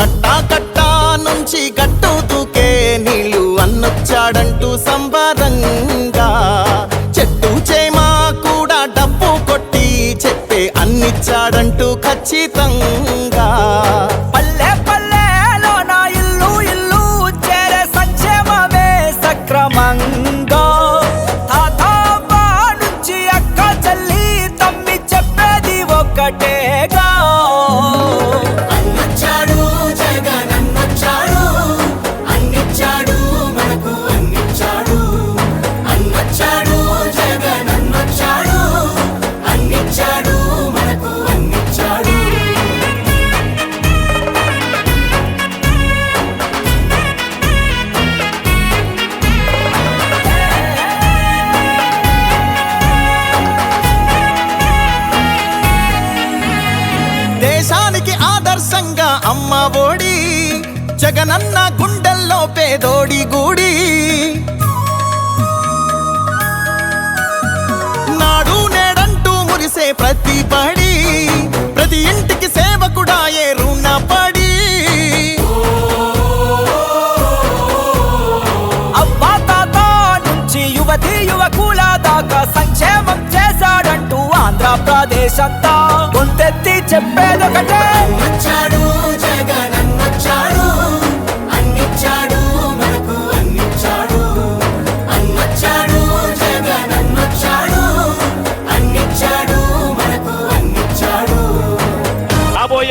కట్టా కట్టా నుంచి గట్టు దూకే నీళ్ళు అన్నొచ్చాడంటూ సంబరంగా. చెట్టు చేమా కూడా డబ్బు కొట్టి చెప్పే అన్నిచ్చాడంటూ ఖచ్చితంగా. జగనన్న గుండెల్లో పేదోడి గూడి. నాడు నేడంటూ మురిసే ప్రతి పడి ప్రతి ఇంటికి సేవకుడా ఏ రుణపడి. అబ్బా తాత నుంచి యువతి యువకుల దాకా సంక్షేమం చేశాడంటూ ఆంధ్రప్రదేశ్ అంతా గొంతెత్తి చెప్పేదొకటే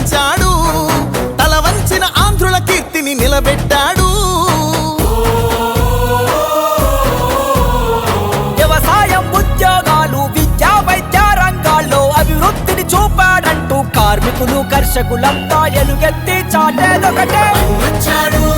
మెప్పించాడు తల వంచిన ఆంధ్రుల కీర్తిని నిలబెట్టాడు. వ్యవసాయం ఉద్యోగాలు విద్యా వైద్య రంగాల్లో అభివృద్ధిని చూపాడంటూ కార్మికులు కర్షకులంతా ఎలుగెత్తి చాటేదొకటే. వచ్చాడు.